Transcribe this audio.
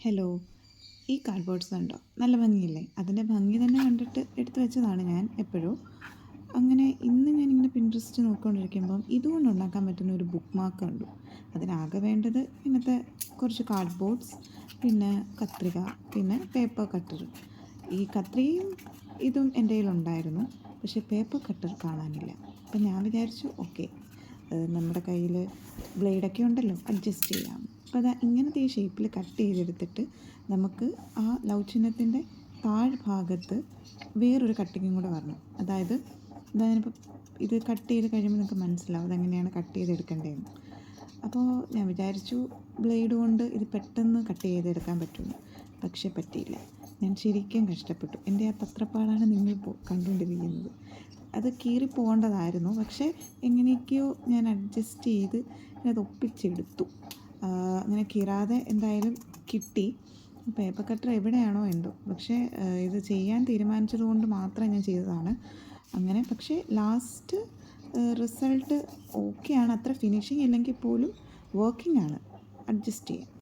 Hello ഈ cardboards കണ്ടോ? നല്ല ഭംഗിയില്ലേ? അതിന്റെ ഭംഗി തന്നെ കണ്ടിട്ട് എടുത്തു വെച്ചതാണ് ഞാൻ എപ്പോഴും. അങ്ങനെ ഇന്ന് ഞാനിങ്ങനെ പിൻട്രസ്റ്റ് നോക്കിക്കൊണ്ടിരിക്കുമ്പം ഇതുകൊണ്ട് ഉണ്ടാക്കാൻ പറ്റുന്ന ഒരു ബുക്ക് മാർക്ക് കണ്ടു. അതിനാകെ വേണ്ടത് ഇങ്ങനത്തെ കുറച്ച് കാർഡ്ബോർഡ്സ് പിന്നെ കത്രിക പിന്നെ പേപ്പർ കട്ടർ ഈ കത്രികയും ഇതും എന്റെ കയ്യിലുണ്ടായിരുന്നു. പക്ഷേ പേപ്പർ കട്ടർ കാണാനില്ല. അപ്പം ഞാൻ വിചാരിച്ചു ഓക്കെ നമ്മുടെ കയ്യിൽ ബ്ലേഡൊക്കെ ഉണ്ടല്ലോ അഡ്ജസ്റ്റ് ചെയ്യാം. അപ്പോൾ അതാ ഇങ്ങനത്തെ ഈ ഷേപ്പിൽ കട്ട് ചെയ്തെടുത്തിട്ട് നമുക്ക് ആ ലൗചിഹ്നത്തിന്റെ ചിഹ്നത്തിന്റെ താഴ്ഭാഗത്ത് വേറൊരു കട്ടിങ്ങും കൂടെ വരണം. അതായത് അതായതിപ്പോൾ ഇത് കട്ട് ചെയ്ത് കഴിയുമ്പോൾ നിങ്ങൾക്ക് മനസ്സിലാവും അതെങ്ങനെയാണ് കട്ട് ചെയ്തെടുക്കേണ്ടതെന്ന്. അപ്പോൾ ഞാൻ വിചാരിച്ചു ബ്ലേഡ് കൊണ്ട് ഇത് പെട്ടെന്ന് കട്ട് ചെയ്തെടുക്കാൻ പറ്റുമെന്ന് പക്ഷേ പറ്റിയില്ല. ഞാൻ ശരിക്കും കഷ്ടപ്പെട്ടു. എന്റെ ആ പത്രപ്പാടാണ് നിങ്ങൾ കണ്ടുകൊണ്ടിരിക്കുന്നത്. അത് കീറി പോകേണ്ടതായിരുന്നു പക്ഷേ എങ്ങനെയൊക്കെയോ ഞാൻ അഡ്ജസ്റ്റ് ചെയ്ത് അത് ഒപ്പിച്ചെടുത്തു. അങ്ങനെ കീറാതെ എന്തായാലും കിട്ടി. പേപ്പർ കട്ടർ എവിടെയാണോ എന്തോ. പക്ഷേ ഇത് ചെയ്യാൻ തീരുമാനിച്ചതുകൊണ്ട് മാത്രം ഞാൻ ചെയ്തതാണ്. അങ്ങനെ പക്ഷേ ലാസ്റ്റ് റിസൾട്ട് ഓക്കെയാണ് അത്ര ഫിനിഷിങ് ഇല്ലെങ്കിൽ പോലും വർക്കിംഗ് ആണ്. അഡ്ജസ്റ്റ് ചെയ്യാം